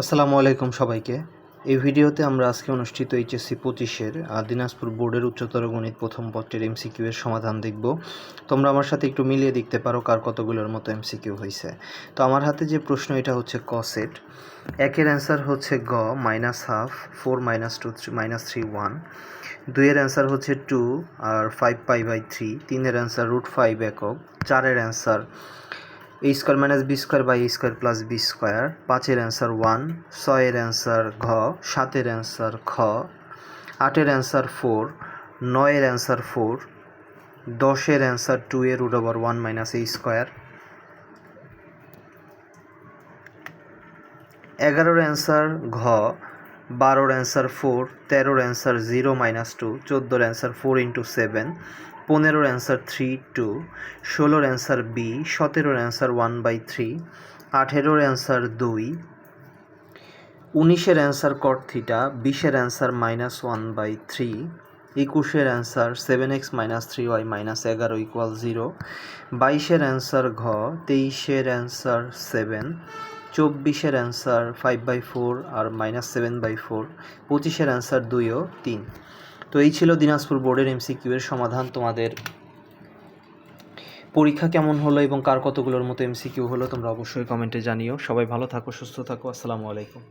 আসসালামু আলাইকুম সবাইকে। এই ভিডিওতে আমরা আজকে অনুষ্ঠিত এইচএসসি পঁচিশের দিনাজপুর বোর্ডের উচ্চতর গণিত প্রথম পত্রের এমসিকিউ এর সমাধান দেখব। তোমরা আমার সাথে একটু মিলিয়ে দেখতে পারো কার কতগুলোর মতো এমসিকিউ হয়েছে তো আমার হাতে যে প্রশ্ন, এটা হচ্ছে ক সেট একের অ্যান্সার হচ্ছে গ minus half four minus two three minus three one দুইয়ের অ্যান্সার হচ্ছে টু আর ফাইভ পাই বাই থ্রি তিনের অ্যান্সার রুট ফাইভ একক। চারের answer A square minus B square by A square plus B square পাঁচের answer one ছয়ের answer ঘ, সাতের অ্যান্সার খ, আটের অ্যান্সার ফোর নয়ের অ্যান্সার ফোর দশের অ্যান্সার টু এর root over one minus A square এগারোর অ্যান্সার ঘ, বারোর অ্যান্সার ফোর তেরোর অ্যান্সার জিরো মাইনাস টু চোদ্দোর অ্যান্সার ফোর ইন্টু সেভেন পনেরোর অ্যান্সার থ্রি, টু। ষোলোর অ্যান্সার বি, সতেরোর অ্যান্সার ওয়ান বাই থ্রি। আঠেরোর অ্যান্সার দুই। উনিশের অ্যান্সার কট থিটা বিশের answer minus one by three একুশের answer seven X minus three Y minus এগারো ইকুয়াল জিরো বাইশের অ্যান্সার ঘ, তেইশের অ্যান্সার সেভেন চব্বিশের অ্যান্সার ফাইভ বাই ফোর আর মাইনাস সেভেন বাই ফোর পঁচিশের অ্যান্সার দুই ও তিন। তো এই ছিল দিনাজপুর বোর্ডের এমসিকিউ এর সমাধান। তোমাদের পরীক্ষা কেমন হলো এবং কার কতগুলোর মতো এমসিকিউ হলো তোমরা অবশ্যই কমেন্টে জানিও। সবাই ভালো থাকো, সুস্থ থাকো। আসসালামু আলাইকুম।